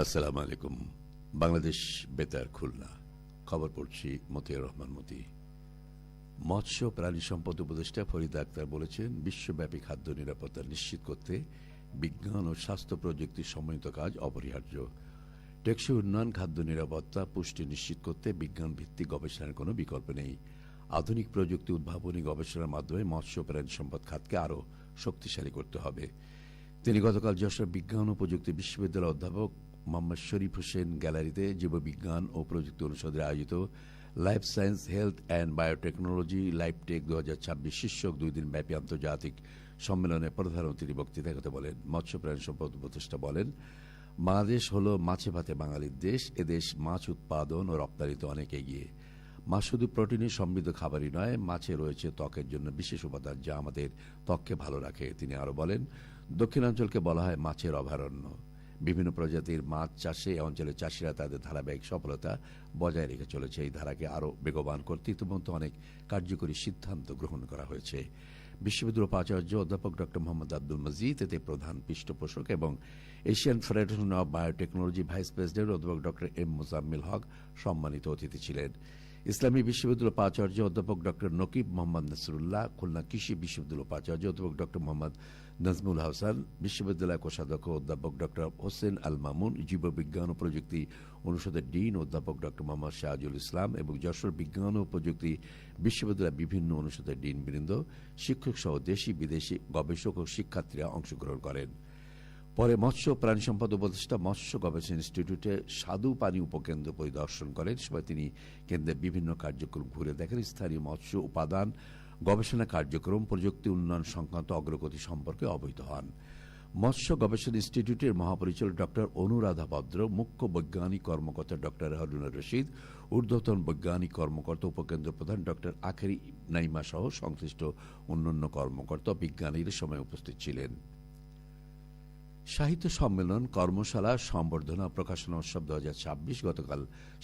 আসসালামু আলাইকুম বাংলাদেশ বেতার খুলনা। খবর পড়ছি মতিউর রহমান মতি। মৎস্য প্রাণী সম্পদ উপদেষ্টা ফরিদা আক্তার বলেছেন, বিশ্বব্যাপী খাদ্য নিরাপত্তা নিশ্চিত করতে বিজ্ঞান ও স্বাস্থ্য প্রযুক্তির সমন্বিত কাজ অপরিহার্য। টেকসই উন্নয়ন, খাদ্য নিরাপত্তা, পুষ্টি নিশ্চিত করতে বিজ্ঞান ভিত্তিক গবেষণার কোনো বিকল্প নেই। আধুনিক প্রযুক্তি উদ্ভাবনী গবেষণার মাধ্যমে মৎস্য প্রাণী সম্পদ খাতকে আরও শক্তিশালী করতে হবে। তিনি গতকাল যশোর বিজ্ঞান ও প্রযুক্তি বিশ্ববিদ্যালয়ের অধ্যাপক মোহাম্মদ শরীফ হোসেন গ্যালারিতে জীববিজ্ঞান ও প্রযুক্তি অনুষদের আয়োজিত life science, health and biotechnology, life tech দু হাজার ছাব্বিশ শীর্ষক দুই দিন ব্যাপী আন্তর্জাতিক সম্মেলনে প্রধান অতিথি বক্তৃতা কথা বলেন। মৎস্য প্রাণী সম্পদ উপদেষ্টা বলেন, বাংলাদেশ হল মাছে ভাতে বাঙালির দেশ, এদেশ মাছ উৎপাদন ও রপ্তানিতে অনেক এগিয়ে। মাছ শুধু প্রোটিনে সমৃদ্ধ খাবারই নয়, মাছে রয়েছে ত্বকের জন্য বিশেষ উপাদান যা আমাদের ত্বককে ভালো রাখে। তিনি আরও বলেন, দক্ষিণাঞ্চলকে বলা হয় মাছের অভয়ারণ্য। বিভিন্ন প্রজাতির মাছ চাষে এই অঞ্চলের চাষিরা তাদের ধারাবাহিক সফলতা বজায় রেখে চলেছে। এই ধারাকে আরও বেগবান করতে ইতিমধ্যে অনেক কার্যকরী সিদ্ধান্ত গ্রহণ করা হয়েছে। বিশ্ববিদ্যালয় উপাচার্য অধ্যাপক ড মোহাম্মদ আব্দুল মজিদ, এতে প্রধান পৃষ্ঠপোষক এবং Asian federation of biotechnology vice president অধ্যাপক ড এম মুজাম্মিল হক সম্মানিত অতিথি ছিলেন। ইসলামী বিশ্ববিদ্যালয় উপাচার্য অধ্যাপক ড নকিব মোহাম্মদ নসরুল্লাহ, খুলনা কৃষি বিশ্ববিদ্যালয় উপাচার্য অধ্যাপক ড মোহাম্মদ নাজমুল হাসান বিশ্ববিদ্যালয় কোষাধ্যক্ষ অধ্যাপক ড হোসেন আল মামুন জীববিজ্ঞান ও প্রযুক্তি অনুষদের ডিন অধ্যাপক ডক্টর মোহাম্মদ শাহজুল ইসলাম এবং যশোর বিজ্ঞান ও প্রযুক্তি বিশ্ববিদ্যালয়ের বিভিন্ন অনুষদের ডিনবৃন্দ, শিক্ষক সহ দেশি বিদেশি গবেষক ও শিক্ষার্থীরা অংশগ্রহণ করেন। পরে মৎস্য প্রাণী সম্পদ উপদেষ্টা মৎস্য গবেষণা ইনস্টিটিউটে স্বাদু পানি উপকেন্দ্র পরিদর্শন করেন। সময় তিনি কেন্দ্রের বিভিন্ন কার্যক্রম ঘুরে দেখেন। স্থানীয় মৎস্য উপাদান গবেষণা কার্যক্রম, প্রযুক্তি উন্নয়ন সংক্রান্ত অগ্রগতি সম্পর্কে অবহিত হন। মৎস্য গবেষণা ইনস্টিটিউটের মহাপরিচালক ডক্টর অনুরাধা ভদ্র, মুখ্য বৈজ্ঞানিক কর্মকর্তা ডক্টর হারুনা রশিদ, ঊর্ধ্বতন বৈজ্ঞানিক কর্মকর্তা উপকেন্দ্র প্রধান ডক্টর আখেরি নাইমা সহ সংশ্লিষ্ট অন্যান্য কর্মকর্তা বিজ্ঞানীরা সময় উপস্থিত ছিলেন। সাহিত্য সম্মেলন, কর্মশালা, সম্বর্ধনা প্রকাশনা উৎসব দু হাজার ছাব্বিশ গতকাল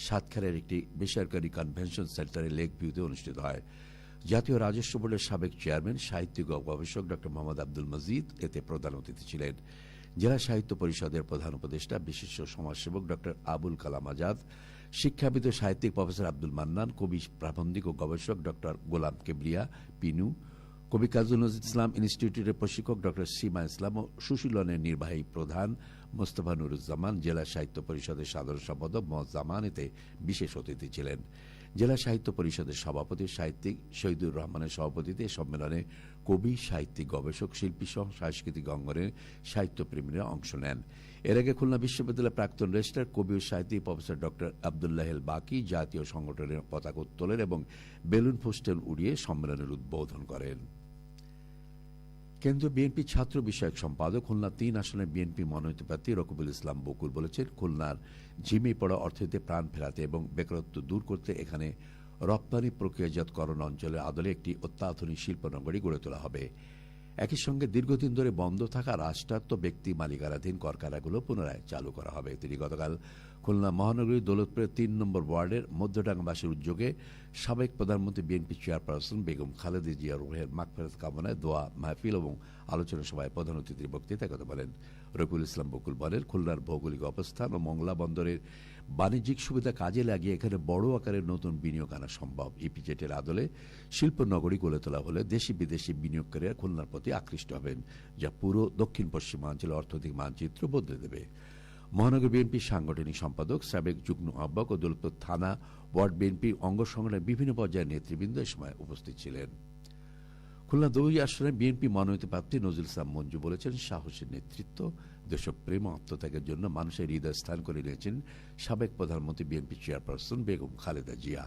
সাতক্ষীরার একটি বেসরকারি কনভেনশন সেন্টারে লেক ভিউতে অনুষ্ঠিত হয়। জাতীয় রাজস্ব বোর্ডের সাবেক চেয়ারম্যান, সাহিত্যিক ও গবেষক ড. মোহাম্মদ আব্দুল মজিদ এতে প্রধান অতিথি ছিলেন। জেলা সাহিত্য পরিষদের প্রধান উপদেষ্টা, বিশিষ্ট সমাজসেবক ড. আবুল কালাম আজাদ, শিক্ষাবিদ ও সাহিত্যিক প্রফেসর আব্দুল মান্নান, কবি, প্রাবন্ধিক ও গবেষক ড. গোলাম কেবলিয়া পিনু কবি কাজী নজরুল ইসলাম ইনস্টিটিউটের প্রশিক্ষক ডক্টর সীমা ইসলাম ও সুশীলনের নির্বাহী প্রধান মোস্তফা নুরুজ্জামান জেলা সাহিত্য পরিষদের সাধারণ সম্পাদক মোহাম্মদ জামান এতে বিশেষ অতিথি ছিলেন। জেলা সাহিত্য পরিষদের সভাপতি সাহিত্যিক শহীদুর রহমানের সভাপতিতে সম্মেলনে কবি, সাহিত্যিক, গবেষক, শিল্পী সহ সাংস্কৃতিক অঙ্গনের সাহিত্যপ্রেমীরা অংশ নেন। এর আগে খুলনা বিশ্ববিদ্যালয়ের প্রাক্তন রেজিস্ট্রার, কবি ও সাহিত্যিক প্রফেসর ডক্টর আবদুল্লাহেল বাকি জাতীয় সংগঠনের পতাকা উত্তোলন এবং বেলুন ফোস্টেল উড়িয়ে সম্মেলনের উদ্বোধন করেন। কেন্দ্রীয় বিএনপি ছাত্র বিষয়ক সম্পাদক, খুলনা তিন আসনে বিএনপি মনোনীত প্রার্থী রকিবুল ইসলাম বকুল বলেছেন, খুলনার ঝিমিয়ে পড়া অর্থনীতিতে প্রাণ ফেরাতে এবং বেকারত্ব দূর করতে এখানে রপ্তানি প্রক্রিয়াজাতকরণ অঞ্চলের আদলে একটি অত্যাধুনিক শিল্পনগরী গড়ে তোলা হবে। একই সঙ্গে দীর্ঘদিন ধরে বন্ধ থাকা রাষ্ট্রায়ত্ত ব্যক্তি মালিকানাধীন করকারাগুলো পুনরায় চালু করা হবে। তিনি গতকাল খুলনা মহানগরী দৌলতপুরের তিন নম্বর ওয়ার্ডের মধ্যডাঙ্গাবাসীর উদ্যোগে সাবেক প্রধানমন্ত্রী বিএনপি চেয়ারপারসন বেগম খালেদা জিয়া রুহের মাগফেরত কামনায় দোয়া মাহফিল এবং আলোচনা সভায় প্রধান অতিথির বক্তৃতায় কথা বলেন। রফিউল ইসলাম বকুল বলেন, খুলনার ভৌগোলিক অবস্থান ও মংলা বন্দরের বাণিজ্যিক সুবিধা কাজে লাগিয়ে এখানে বড় আকারের নতুন বিনিয়োগ আনা সম্ভব। ইপিজেটের আদলে শিল্প নগরী গড়ে তোলা হলে দেশি বিদেশি বিনিয়োগকারীরা খুলনার প্রতি আকৃষ্ট হবেন, যা পুরো দক্ষিণ পশ্চিমাঞ্চলের অর্থনৈতিক মানচিত্র বদলে দেবে। মহানগর বিএনপির সাংগঠনিক সম্পাদক সাবেক যুগ্ম আহ্বায়ক ও দৌলতপুর থানা ওয়ার্ড বিএনপি অঙ্গ সংগঠনের বিভিন্ন পর্যায়ের নেতৃবৃন্দ এ সময় উপস্থিত ছিলেন। খুলনা দুই আসনে বিএনপি মনোনীত প্রার্থী নজরুল ইসলাম মঞ্জু বলেছেন সাহসের নেতৃত্ব, দেশপ্রেম আত্মত্যাগের জন্য মানুষের হৃদয় স্থান করে নিয়েছেন সাবেক প্রধানমন্ত্রী বিএনপি চেয়ারপারসন বেগম খালেদা জিয়া।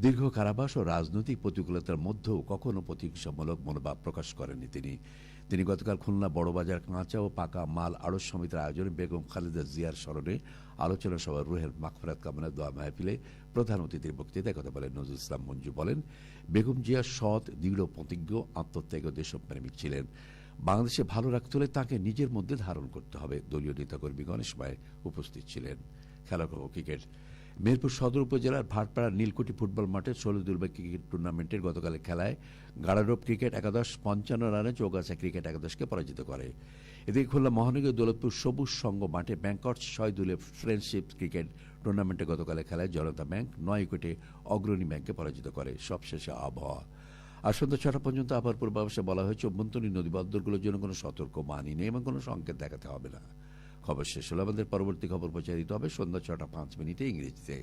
দীর্ঘ কারাবাস ও রাজনৈতিক প্রতিকূলতার মধ্যেও কখনো প্রতিহিংসামূলক মনোভাব প্রকাশ করেননি তিনি। তিনি গতকাল খুলনা বড়বাজার, কাঁচা ও পাকা মাল আড়ত সমিতির আয়োজনে বেগম খালেদা জিয়ার স্মরণে আলোচনা সভা রুহের মাকফরাত কামনা দোয়া মাহফিলে প্রধান অতিথির বক্তৃতায় কথা বলেন নজরুল ইসলাম মঞ্জু বলেন, বেগম জিয়া সৎ, দৃঢ়, প্রতিজ্ঞ, আত্মত্যাগ ও দেশপ্রেমিক ছিলেন। বাংলাদেশে ভালো রাখতে হলে তাকে নিজের মধ্যে ধারণ করতে হবে। দলীয় নেতাকর্মীগণ সময় উপস্থিত ছিলেন। খেলা ক্রিকেট। মেহেরপুর সদর উপজেলার ভাটপাড়া নীলকুঠি ফুটবল মাঠে ষোলো দুর্বা ক্রিকেট টুর্নামেন্টের গতকালের খেলায় গাড়ারোপ ক্রিকেট একাদশ পঞ্চান্ন রানে চৌগাছা ক্রিকেট একাদশকে পরাজিত করে। এদিকে খুলনা মহানগর দৌলতপুর সবুজ সংঘ মাঠে ব্যাংকর্স ছয় দুলে ফ্রেন্ডশিপ ক্রিকেট টুর্নামেন্টে গতকালের খেলায় জনতা ব্যাংক নয় উইকেটে অগ্রণী ব্যাংককে পরাজিত করে সবশেষে আবহাওয়া। আর সন্ধ্যা ছটা পর্যন্ত আবার পূর্বাভাসে বলা হয়েছে, অভ্যন্তরীণ নদী বন্দরগুলোর জন্য কোনো সতর্ক মানি নেই এবং কোনো সংকেত দেখাতে হবে না। খবর শেষ হলো। আমাদের পরবর্তী খবর প্রচারিত হবে সন্ধ্যা ছটা পাঁচ মিনিটে ইংরেজিতে।